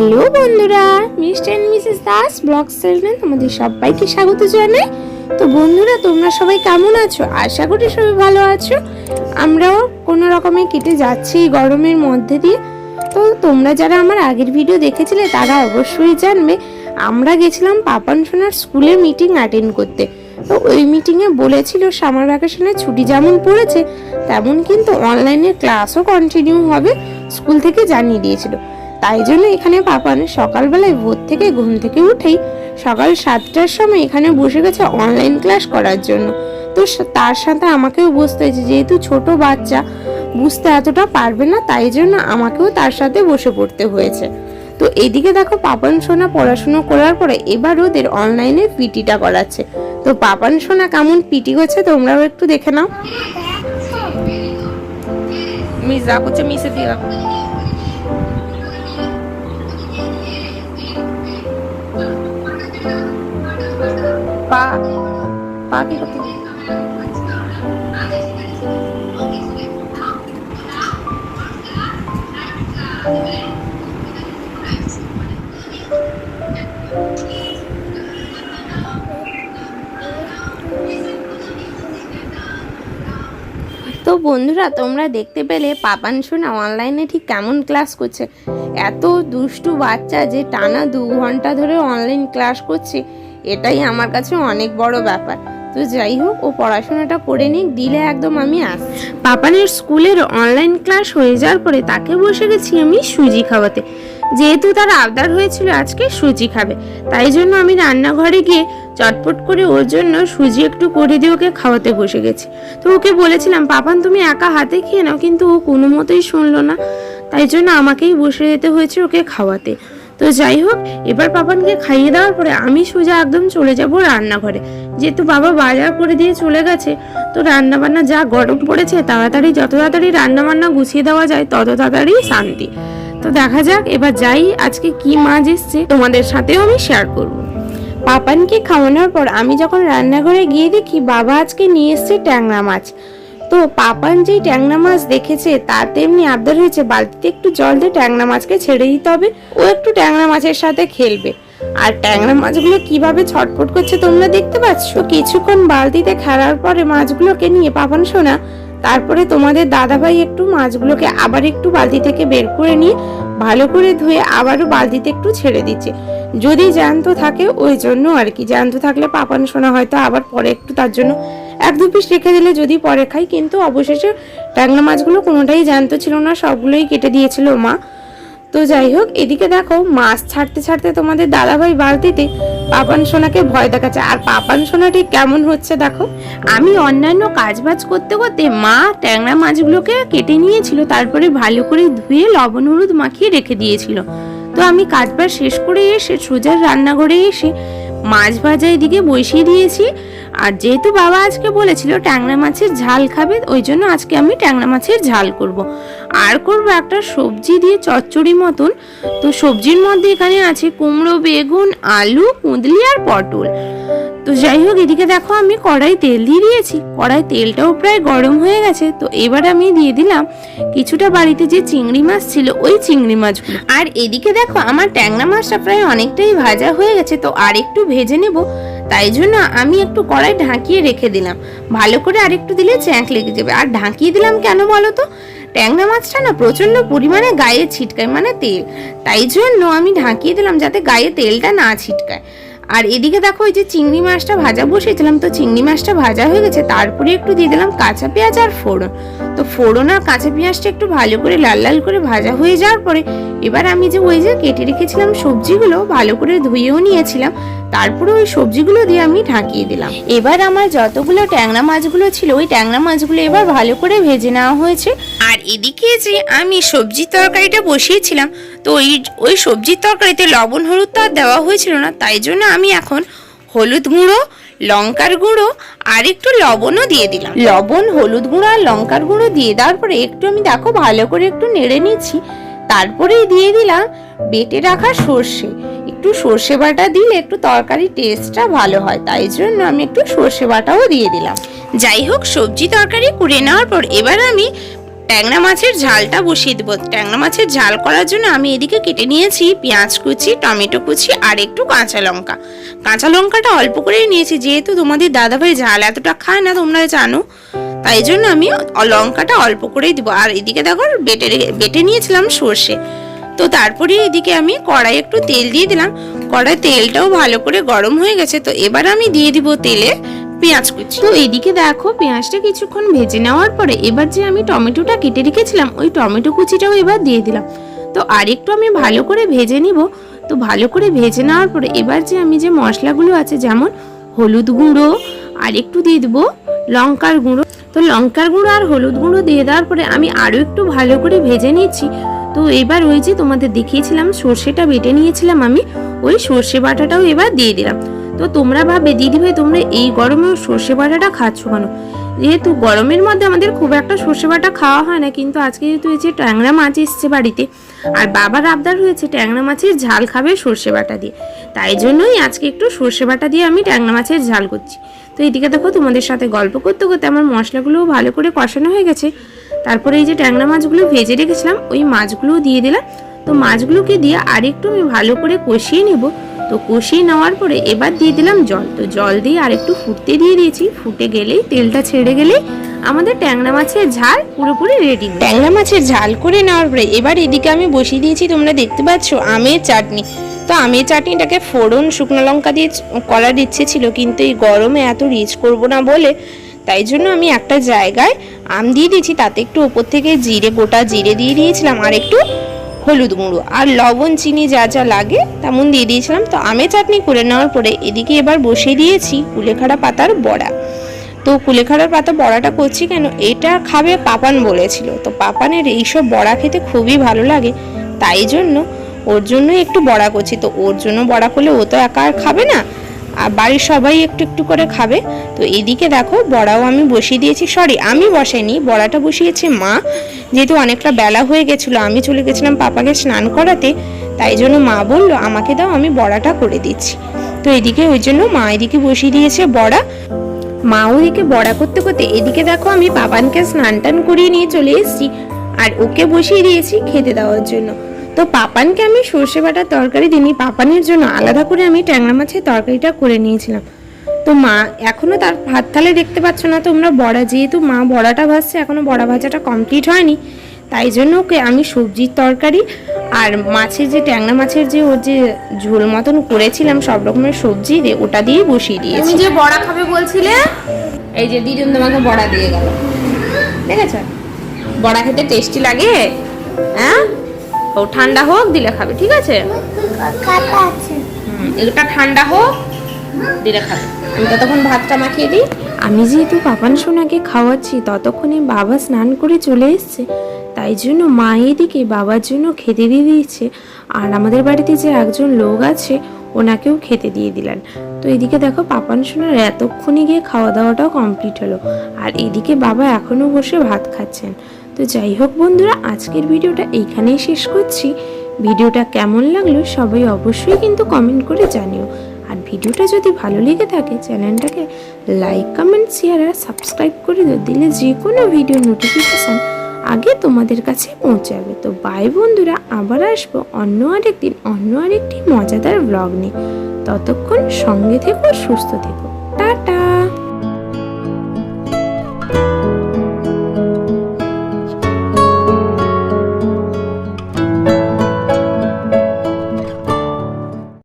Hello বন্ধুরা, mister and missus Das, blog চ্যানেলে তোমাদের সবাইকে স্বাগত জানাই। তো বন্ধুরা, তোমরা সবাই কেমন আছো? আশা করি সবাই ভালো আছো। আমরাও কোনো রকমে কেটে যাচ্ছি গরমের মধ্যে দিয়ে। তো তোমরা যারা আমার আগের ভিডিও দেখেছিলে, তারা অবশ্যই জানবে, আমরা গেছিলাম পাপান সোনার স্কুলে মিটিং অ্যাটেন্ড করতে। তো ওই মিটিংয়ে বলেছিল সামার ভ্যাকেশনের ছুটি যেমন পড়েছে, তেমন কিন্তু অনলাইনে ক্লাসও কন্টিনিউ হবে। স্কুল থেকে জানিয়ে দিয়েছিল। তাই জন্য এখানে পাপান সকালবেলায় ভোর থেকে ঘুম থেকে উঠেই সকাল সাতটার সময় এখানে বসে গেছে অনলাইন ক্লাস করার জন্য। তো তার সাথে আমাকেও বসতে হয়েছে। যেহেতু ছোট বাচ্চা বুঝতে এতটা পারবে না তাই জন্য আমাকেও তার সাথে বসে পড়তে হয়েছে। তো এদিকে দেখো পাপান সোনা পড়াশুনো করার পরে এবার ওদের অনলাইনে পিটিটা করাচ্ছে। তো পাপান সোনা কেমন পিটি করছে তোমরাও একটু দেখে নাও। মিস যা করছে মিসে দিয়ে পা পা কি করতে? তো বন্ধুরা, তোমরা দেখতে পেলে পাপান শোনা অনলাইনে ঠিক কেমন ক্লাস করছে। এত দুষ্টু বাচ্চা যে টানা দু ঘণ্টা ধরে অনলাইন ক্লাস করছে। এটাই আমার কাছে অনেক বড় ব্যাপার। তো যাই হোক, ও পড়াশোনাটা করে নিক, দিলে একদম আমি আস পাপানের স্কুলের অনলাইন ক্লাস হয়ে যাওয়ার পরে তাকে বসে গেছি আমি সুজি খাওয়াতে। যেহেতু তার আবদার হয়েছিল আজকে সুজি খাবে, তাই জন্য আমি রান্নাঘরে গিয়ে চটপট করে ওর জন্য সুজি একটু করে দিয়ে ওকে খাওয়াতে বসে গেছি। তো ওকে বলেছিলাম, পাপান, তুমি একা হাতে খেয়ে নাও, কিন্তু ও কোনো মতোই শুনলো না। তাই জন্য আমাকেই বসে যেতে হয়েছে ওকে খাওয়াতে। তো যাই হোক এবার পাপানকে খাইয়ে দেওয়ার পরে আমি সোজা একদম চলে যাব রান্নাঘরে। যেহেতু বাবা বাজার করে দিয়ে চলে গেছে, তো রান্না বান্না যা গরম পড়েছে, তাড়াতাড়ি যত তাড়াতাড়ি রান্না বান্না গুছিয়ে দেওয়া যায়, তত তাড়াতাড়ি শান্তি। তো দেখা যাক, এবার যাই, আজকে কি মাছ এসছে তোমাদের সাথেও আমি শেয়ার করব। পাপানকে খাওয়ানোর পর আমি যখন রান্নাঘরে গিয়ে দেখি বাবা আজকে নিয়ে এসছে ট্যাংরা মাছ। তো পাপান যেই ট্যাংরা মাছ দেখেছে, তার তেমনি আবদার হয়েছে, বালতিতে একটু জল দিয়ে ট্যাংরা মাছকে ছেড়ে দিতে হবে। ও একটু ট্যাংরা মাছের সাথে খেলবে। আর ট্যাংরা মাছগুলো কীভাবে ছটফট করছে তোমরা দেখতে পাচ্ছ? কিছুক্ষণ বালতিতে খেলার পরে মাছগুলোকে নিয়ে পাপান শোনা তারপরে তোমাদের দাদাভাই একটু মাছগুলোকে আবার একটু বালতি থেকে বের করে নিয়ে ভালো করে ধুয়ে আবারও বালতিতে একটু ছেড়ে দিচ্ছে। যদি জ্যান্ত থাকে, ওই জন্য আর কি। জ্যান্ত থাকলে পাপান শোনা হয়তো আবার পরে একটু তার জন্য এক দু পিস রেখে দিলে যদি পরে খাই, কিন্তু অবশেষে ট্যাংরা মাছগুলো কোনোটাই জ্যান্ত ছিল না, সবগুলোই কেটে দিয়েছিল মা। তো যাই হোক, এদিকে দেখো, মাছ ছাড়তে ছাড়তে তোমাদের দাদাভাই বালতিতে পাপান সোনাকে ভয় দেখাচ্ছে। আর পাপান সোনা ঠিক কেমন হচ্ছে দেখো। আমি অন্যান্য কাজ বাজ করতে করতে মা ট্যাংরা মাছগুলোকে কেটে নিয়েছিল, তারপরে ভালো করে ধুয়ে লবণ হলুদ মাখিয়ে রেখে দিয়েছিল। তো আমি কাজ বাজ শেষ করে এসে সোজার রান্নাঘরে এসে মাছ ভাজা এদিকে বসিয়ে দিয়েছি। আর যেহেতু বাবা আজকে বলেছিল ট্যাংরা মাছের ঝাল খাবে, ওই জন্য আজকে আমি ট্যাংরা মাছের ঝাল করব। আর করব একটা সবজি দিয়ে চচ্চড়ি মতন। তো সবজির মধ্যে এখানে আছে কুমড়ো, বেগুন, আলু, কুঁদলি আর পটল। তো যাই হোক, এদিকে দেখো আমি কড়াই তেল দিয়ে দিয়েছি। কড়াই তেলটাও প্রায় গরম হয়ে গেছে। তো এবার আমি দিয়ে দিলাম কিছুটা বাড়িতে যে চিংড়ি মাছ ছিল, ওই চিংড়ি মাছ আর এদিকে দেখো, আমার ট্যাংরা মাছটা প্রায় অনেকটাই ভাজা হয়ে গেছে। তো আর একটু ভেজে নেব। তাই জন্য আমি একটু কড়াই ঢাকিয়ে রেখে দিলাম। ভালো করে আরেকটু দিলে চ্যাঁক লেগে যাবে। আর ঢাকিয়ে দিলাম কেন বলো তো? ট্যাংরা মাছটা না প্রচণ্ড পরিমাণে গায়ে ছিটকায় মানে তেল। তাই জন্য আমি ঢাকিয়ে দিলাম যাতে গায়ে তেলটা না ছিটকায়। আর এদিকে দেখো ওই যে চিংড়ি মাছটা ভাজা বসিয়েছিলাম, তো চিংড়ি মাছটা ভাজা হয়ে গেছে, তারপরে একটু দিয়ে দিলাম কাঁচা পেঁয়াজ আর ফোড়ন। তো ফোড়ন আর কাঁচা পেঁয়াজটা একটু ভালো করে লাল লাল করে ভাজা হয়ে যাওয়ার পরে এবার আমি যে ওই যে কেটে রেখেছিলাম সবজিগুলো ভালো করে ধুয়েও নিয়েছিলাম, তারপরে ওই সবজিগুলো দিয়ে আমি ঢাকিয়ে দিলাম। এবার আমার যতগুলো ট্যাংরা মাছগুলো ছিল, ওই ট্যাংরা মাছগুলো এবার ভালো করে ভেজে নেওয়া হয়েছে। আর এদিকে যে আমি সবজির তরকারিটা বসিয়েছিলাম তো ওই ওই সবজির তরকারিতে লবণ, হলুদ তো আর দেওয়া হয়েছিল না, তাই জন্য আমি এখন হলুদ গুঁড়ো, লঙ্কার গুঁড়ো আর একটু লবণও দিয়ে দিলাম। লবণ, হলুদ গুঁড়ো আর লঙ্কার গুঁড়ো দিয়ে দেওয়ার পরে একটু আমি দেখো ভালো করে একটু নেড়ে নিচ্ছি, তারপরেই দিয়ে দিলাম বেটে রাখা সর্ষে। একটু সর্ষে বাটা দিলে একটু তরকারির টেস্টটা ভালো হয়, তাই জন্য আমি একটু সর্ষে বাটাও দিয়ে দিলাম। যাই হোক, সবজি তরকারি করে নেওয়ার পর এবার আমি ট্যাংরা মাছের ঝালটা বসিয়ে দেবো। ট্যাংরা মাছের ঝাল করার জন্য আমি এদিকে কেটে নিয়েছি পেঁয়াজ কুচি, টমেটো কুচি আর একটু কাঁচা লঙ্কা। কাঁচা লঙ্কাটা অল্প করেই নিয়েছি, যেহেতু তোমাদের দাদাভাই ঝাল এতটা খায় না তোমরা জানো। তাই জন্য আমি লঙ্কাটা অল্প করেই দিব। আর এদিকে দেখো, বেটে বেটে নিয়েছিলাম সর্ষে। তো তারপরে এদিকে আমি কড়াই একটু তেল দিয়ে দিলাম। কড়াই তেলটাও ভালো করে গরম হয়ে গেছে, তো এবার আমি দিয়ে দিব তেলে পেঁয়াজ কুচি। তো এদিকে দেখো, পেঁয়াজটা কিছুক্ষণ ভেজে নেওয়ার পরে এবার যে আমি টমেটোটা কেটে রেখেছিলাম, ওই টমেটো কুচিটাও এবার দিয়ে দিলাম। তো আরেকটু আমি ভালো করে ভেজে নিব। তো ভালো করে ভেজে নেওয়ার পরে এবার যে আমি যে মশলাগুলো আছে, যেমন হলুদ গুঁড়ো আর একটু দিয়ে দেবো লঙ্কার গুঁড়ো। তো লঙ্কার গুঁড়ো আর হলুদ গুঁড়ো দিয়ে দেওয়ার পরে আমি আরও একটু ভালো করে ভেজে নিয়েছি তো এবার ওই যে তোমাদের দেখিয়েছিলাম, সর্ষেটা বেটে নিয়েছিলাম আমি, ওই সর্ষে বাটাটাও এবার দিয়ে দিলাম। তো তোমরা ভাবে দিদি ভাই তোমরা এই গরমেও সর্ষে বাটাটা খাচ্ছ কেন? যেহেতু গরমের মধ্যে আমাদের খুব একটা সর্ষে বাটা খাওয়া হয় না, কিন্তু আজকে যেহেতু এই যে ট্যাংরা মাছ এসছে বাড়িতে, আর বাবার আবদার হয়েছে ট্যাংরা মাছের ঝাল খাবে সর্ষে বাটা দিয়ে। তাই জন্যই আজকে একটু সর্ষে বাটা দিয়ে আমি ট্যাংরা মাছের ঝাল করছি। তো এদিকে দেখো, তোমাদের সাথে গল্প করতে করতে আমার মশলাগুলোও ভালো করে কষানো হয়ে গেছে। তারপরে এই যে ট্যাংরা মাছগুলো ভেজে রেখেছিলাম, ওই মাছগুলোও দিয়ে দিলাম। তো মাছগুলোকে দিয়ে আরেকটু আমি ভালো করে কষিয়ে নেব। তো কষিয়ে নেওয়ার পরে এবার দিয়ে দিলাম জল। তো জল দিয়ে আরেকটু ফুটতে দিয়ে দিয়েছি। ফুটে গেলেই তেলটা ছেড়ে গেলেই আমাদের ট্যাংরা মাছের ঝাল পুরোপুরি রেডি ট্যাংরা মাছের ঝাল করে নেওয়ার পরে এবার এদিকে আমি বসিয়ে দিয়েছি, তোমরা দেখতে পাচ্ছ, আমের চাটনি। তো আমের চাটনিটাকে ফোড়ন, শুকনো লঙ্কা দিয়ে করার ইচ্ছে ছিল, কিন্তু এই গরমে এত রিচ করব না বলে। তাই জন্য আমি একটা জায়গায় আম দিয়ে দিয়েছি, তাতে একটু ওপর থেকে জিরে, গোটা জিরে দিয়ে দিয়েছিলাম, আর একটু হলুদ গুঁড়ো আর লবণ, চিনি যা যা লাগে তেমন দিয়ে দিয়েছিলাম। তো আমের চাটনি করে নেওয়ার পরে এদিকে এবার বসিয়ে দিয়েছি কুলেখাড়া পাতার বড়া। তো কুলেখাড়ার পাতা বড়াটা করছি কেন? এটা খাবে পাপান বলেছিল। তো পাপানের এইসব বড়া খেতে খুবই ভালো লাগে। তাই জন্য ওর জন্য একটু বড়া করছি। তো ওর জন্য বড়া করলে ও তো একা আর খাবে না। আর বাড়ির সবাই একটু একটু করে খাবে। তো এদিকে দেখো, বড়াও আমি বসিয়ে দিয়েছি। সরি আমি বসাইনি, বড়াটা বসিয়েছে মা। যেহেতু অনেকটা বেলা হয়ে গেছিল, আমি চলে গেছিলাম পাপাকে স্নান করাতে। তাই জন্য মা বলল, আমাকে দাও, আমি বড়াটা করে দিচ্ছি। তো এদিকে ওই জন্য মা এদিকে বসিয়ে দিয়েছে বড়া। মা ওদিকে বড়া করতে করতে, এদিকে দেখো আমি পাপানকে স্নান টান করিয়ে নিয়ে চলে এসেছি। আর ওকে বসিয়ে দিয়েছি খেতে দেওয়ার জন্য। তো পাপানকে আমি সর্ষে বাটার তরকারি দিইনি। পাপানের জন্য আলাদা করে আমি ট্যাংরা মাছের তরকারিটা করে নিয়েছিলাম। তো মা এখনও তার ভাত থালে দেখতে পাচ্ছ না তোমরা বড়া যেহেতু মা বড়াটা ভাজছে এখনও বড়া ভাজাটা কমপ্লিট হয়নি। তাই জন্য ওকে আমি সবজির তরকারি আর মাছের যে ট্যাংরা মাছের যে ওর যে ঝোল মতন করেছিলাম সব রকমের সবজি দিয়ে ওটা দিয়েই বসিয়ে দিয়েছি। যে বড়া খাবে বলছিলে? এই যে দিদুন তোমাকে বড়া দিয়ে গেল। দেখেছ? বড়া খেতে টেস্টি লাগে হ্যাঁ? ও ঠান্ডা হোক, দিলে খাবে, ঠিক আছে? এটা ঠান্ডা হোক, দিলে খাবে। আমি ততক্ষণ ভাতটা মাখিয়ে দিই। আমি যেহেতু পাপান সোনাকে খাওয়াচ্ছি, ততক্ষণে বাবা স্নান করে চলে এসছে। তাই জন্য মা এদিকে বাবার জন্য খেতে দিয়ে দিয়েছে। আর আমাদের বাড়িতে যে একজন লোক আছে, ওনাকেও খেতে দিয়ে দিলেন। তো এদিকে দেখো পাপান সোনার এতক্ষণে গিয়ে খাওয়া দাওয়াটাও কমপ্লিট হলো। আর এদিকে বাবা এখনও বসে ভাত খাচ্ছেন। তো যাই হোক বন্ধুরা, আজকের ভিডিওটা এইখানেই শেষ করছি। ভিডিওটা কেমন লাগল সবাই অবশ্যই কিন্তু কমেন্ট করে জানিও। আর ভিডিওটা যদি ভালো লেগে থাকে, চ্যানেলটাকে লাইক কমেন্ট শেয়ার আর সাবস্ক্রাইব করে দিলে যে কোনো ভিডিও নোটিফিকেশান আগে তোমাদের কাছে পৌঁছাবে তো বাই বন্ধুরা, আবার আসব অন্য আরেকদিন, অন্য আরেকটি মজাদার ব্লগ নিয়ে। ততক্ষণ সঙ্গে থেকো, সুস্থ থেকো।